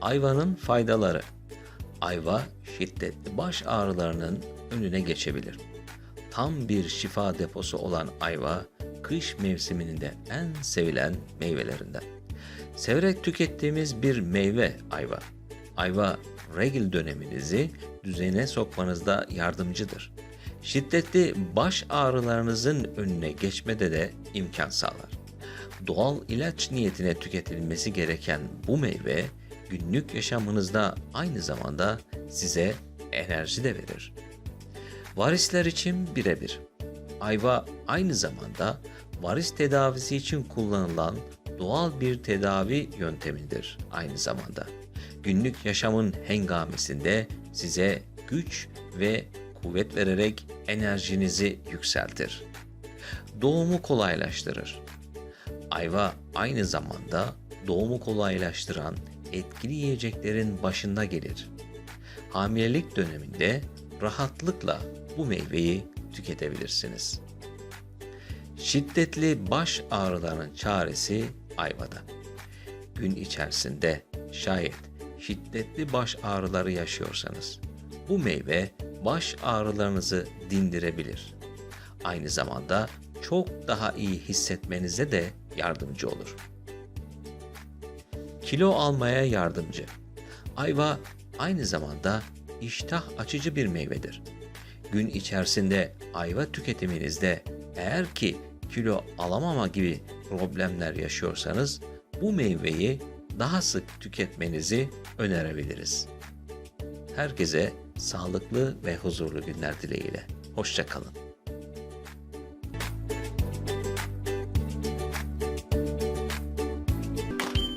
Ayvanın faydaları. Ayva şiddetli baş ağrılarının önüne geçebilir. Tam bir şifa deposu olan ayva, kış mevsiminin de en sevilen meyvelerinden. Severek tükettiğimiz bir meyve ayva. Ayva, regl döneminizi düzene sokmanızda yardımcıdır. Şiddetli baş ağrılarınızın önüne geçmede de imkan sağlar. Doğal ilaç niyetine tüketilmesi gereken bu meyve, günlük yaşamınızda aynı zamanda size enerji de verir. Varisler için birebir. Ayva aynı zamanda varis tedavisi için kullanılan doğal bir tedavi yöntemidir aynı zamanda. Günlük yaşamın hengamesinde size güç ve kuvvet vererek enerjinizi yükseltir. Doğumu kolaylaştırır. Ayva aynı zamanda doğumu kolaylaştıran etkili yiyeceklerin başında gelir. Hamilelik döneminde rahatlıkla bu meyveyi tüketebilirsiniz. Şiddetli baş ağrılarının çaresi ayvada. Gün içerisinde şayet şiddetli baş ağrıları yaşıyorsanız bu meyve baş ağrılarınızı dindirebilir. Aynı zamanda çok daha iyi hissetmenize de yardımcı olur. Kilo almaya yardımcı. Ayva aynı zamanda iştah açıcı bir meyvedir. Gün içerisinde ayva tüketiminizde eğer ki kilo alamama gibi problemler yaşıyorsanız bu meyveyi daha sık tüketmenizi önerebiliriz. Herkese sağlıklı ve huzurlu günler dileğiyle. Hoşçakalın.